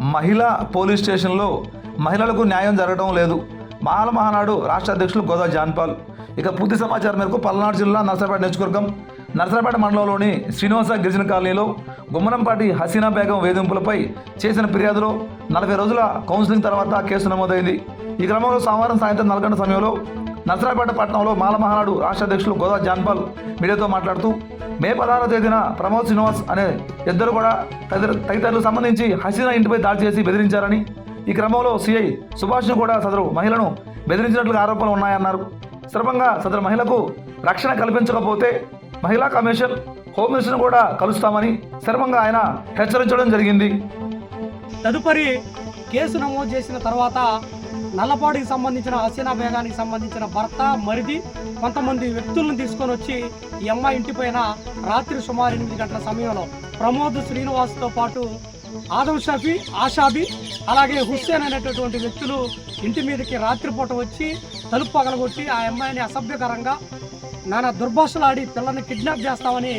మహిళా పోలీస్ స్టేషన్లో మహిళలకు న్యాయం జరగడం లేదు. మహాల మహానాడు రాష్ట్ర అధ్యక్షులు గోదా జాన్పాల్ ఇక పూర్తి సమాచారం మేరకు పల్నాడు జిల్లా నర్సరాపేట నియోజకవర్గం నర్సరాపేట మండలంలోని శ్రీనివాస గిరిజన కాలనీలో గుమ్మనంపాటి హసీనా బేగం వేధింపులపై చేసిన ఫిర్యాదులో నలభై రోజుల కౌన్సిలింగ్ తర్వాత కేసు నమోదైంది. ఈ క్రమంలో సోమవారం సాయంత్రం నాలుగు సమయంలో నర్సరాపేట పట్టణంలో మాల మహానాడు రాష్ట్ర అధ్యక్షులు గోదా జాన్పాల్ మీడియాతో మాట్లాడుతూ మే పదహారవ తేదీన ప్రమోద్ శ్రీనివాస్ అనే ఇద్దరు కూడా తదితర తదితరులకు సంబంధించి హసీనా ఇంటిపై దాడి చేసి బెదిరించారని ఈ క్రమంలో సిఐ సుభాష్ను కూడా సదరు మహిళను బెదిరించినట్లుగా ఆరోపణలు ఉన్నాయన్నారు. సందర్భంగా సదరు మహిళకు రక్షణ కల్పించకపోతే మహిళా కమిషన్ హోమ్ మినిస్టర్ను కూడా కలుస్తామని సర్వంగా ఆయన హెచ్చరించడం జరిగింది. తదుపరి కేసు నమోదు చేసిన తర్వాత నల్లపాడికి సంబంధించిన హసీనా బేగానికి సంబంధించిన భర్త మరిది కొంతమంది వ్యక్తులను తీసుకొని వచ్చి ఈ అమ్మాయి ఇంటిపైన రాత్రి సుమారు ఎనిమిది గంటల సమయంలో ప్రమోద్ శ్రీనివాస్తో పాటు ఆదం షఫీ ఆషాబి అలాగే హుస్సేన్ అనేటటువంటి వ్యక్తులు ఇంటి మీదకి రాత్రిపూట వచ్చి తలుపు పగలగొట్టి ఆ అమ్మాయిని అసభ్యకరంగా నానా దుర్భాషలాడి పిల్లల్ని కిడ్నాప్ చేస్తామని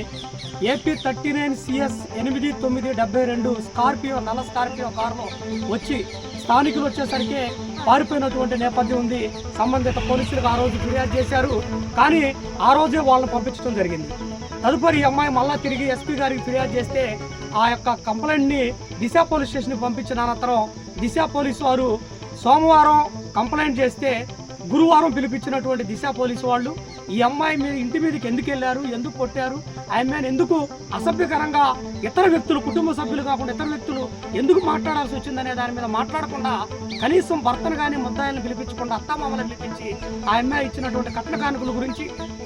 ఏపీ థర్టీ నైన్ సిఎస్ ఎనిమిది తొమ్మిది డెబ్బై రెండు స్కార్పియో నల్ల స్కార్పియో కారులో వచ్చి స్థానికులు వచ్చేసరికి పారిపోయినటువంటి నేపథ్యం ఉంది. సంబంధిత పోలీసులకు ఆ రోజు ఫిర్యాదు చేశారు. కానీ ఆ రోజే వాళ్ళని పంపించడం జరిగింది. తదుపరి అమ్మాయి మళ్ళా తిరిగి ఎస్పీ గారికి ఫిర్యాదు చేస్తే ఆ యొక్క కంప్లైంట్ని దిశ పోలీస్ స్టేషన్కి పంపించిన అనంతరం దిశ పోలీసు వారు సోమవారం కంప్లైంట్ చేస్తే గురువారం పిలిపించినటువంటి దిశ పోలీసు వాళ్ళు ఈ అమ్మాయి మీద ఇంటి మీదకి ఎందుకు వెళ్ళారు? ఎందుకు కొట్టారు? ఆ అమ్మాయిని ఎందుకు అసభ్యకరంగా ఇతర వ్యక్తులు కుటుంబ సభ్యులు కాకుండా ఇతర వ్యక్తులు ఎందుకు మాట్లాడాల్సి వచ్చిందనే దాని మీద మాట్లాడకుండా కనీసం భర్తను కానీ ముద్దాయిలను పిలిపించకుండా అత్తామామలను పిలిపించి ఆ అమ్మాయి ఇచ్చినటువంటి కట్న కానుకల గురించి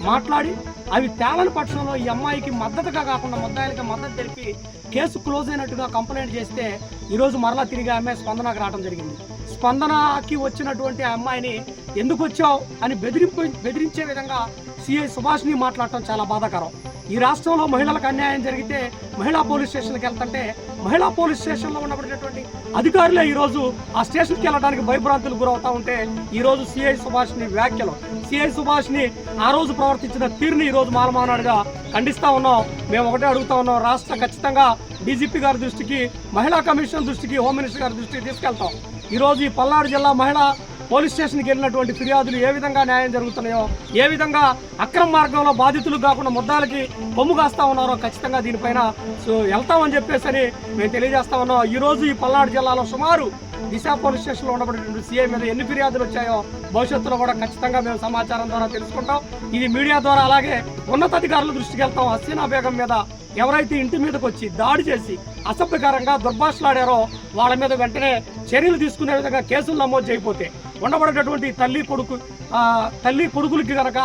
మాట్లాడి అవి తేలని పక్షంలో ఈ అమ్మాయికి మద్దతుగా కాకుండా ముద్దాయిలకి మద్దతు తెలిపి కేసు క్లోజ్ అయినట్టుగా కంప్లైంట్ చేస్తే ఈరోజు మరలా తిరిగి ఆ అమ్మాయి స్పందనకు రావడం జరిగింది. స్పందనకి వచ్చినటువంటి ఆ అమ్మాయిని ఎందుకు వచ్చావు అని బెదిరింపు బెదిరించే విధంగా సిఐ సుభాష్ని మాట్లాడటం చాలా బాధాకరం. ఈ రాష్ట్రంలో మహిళలకు అన్యాయం జరిగితే మహిళా పోలీస్ స్టేషన్కి వెళ్తుంటే మహిళా పోలీస్ స్టేషన్లో ఉన్నటువంటి అధికారులే ఈరోజు ఆ స్టేషన్కి వెళ్ళడానికి భయభ్రాంతులు గురవుతా ఉంటే ఈరోజు సిఐ సుభాష్ని వ్యాఖ్యలు. సిఐ సుభాష్ని ఆ రోజు ప్రవర్తించిన తీరుని ఈరోజు మాలమానాడుగా ఖండిస్తూ ఉన్నాం. మేము ఒకటే అడుగుతా ఉన్నాం రాష్ట్ర ఖచ్చితంగా డీజీపీ గారి దృష్టికి మహిళా కమిషన్ దృష్టికి హోమ్ మినిస్టర్ గారి దృష్టికి తీసుకెళ్తాం. ఈరోజు ఈ పల్నాడు జిల్లా మహిళా పోలీస్ స్టేషన్కి వెళ్ళినటువంటి ఫిర్యాదులు ఏ విధంగా న్యాయం జరుగుతున్నాయో ఏ విధంగా అక్రమ మార్గంలో బాధితులు కాకుండా ముద్దాలకి కొమ్ము కాస్తా ఉన్నారో ఖచ్చితంగా దీనిపైన సో వెళ్తామని చెప్పేసి అని మేము తెలియజేస్తా ఉన్నాం. ఈరోజు ఈ పల్నాడు జిల్లాలో సుమారు దిశ పోలీస్ స్టేషన్లో ఉండబడినటువంటి సీఐ మీద ఎన్ని ఫిర్యాదులు వచ్చాయో భవిష్యత్తులో కూడా ఖచ్చితంగా మేము సమాచారం ద్వారా తెలుసుకుంటాం. ఇది మీడియా ద్వారా అలాగే ఉన్నతాధికారుల దృష్టికి వెళ్తాం. హసీనా బేగం మీద ఎవరైతే ఇంటి మీదకి వచ్చి దాడి చేసి అసభ్యకరంగా దుర్భాషలాడారో వాళ్ళ మీద వెంటనే చర్యలు తీసుకునే విధంగా కేసులు నమోదు చేయకపోతే ఉండబడేటటువంటి తల్లి కొడుకు తల్లి కొడుకులకి కనుక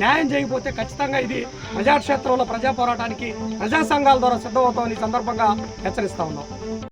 న్యాయం చేయకపోతే ఖచ్చితంగా ఇది ప్రజాక్షేత్రంలో ప్రజా పోరాటానికి ప్రజా సంఘాల ద్వారా సిద్ధమవుతామని సందర్భంగా హెచ్చరిస్తా ఉన్నాం.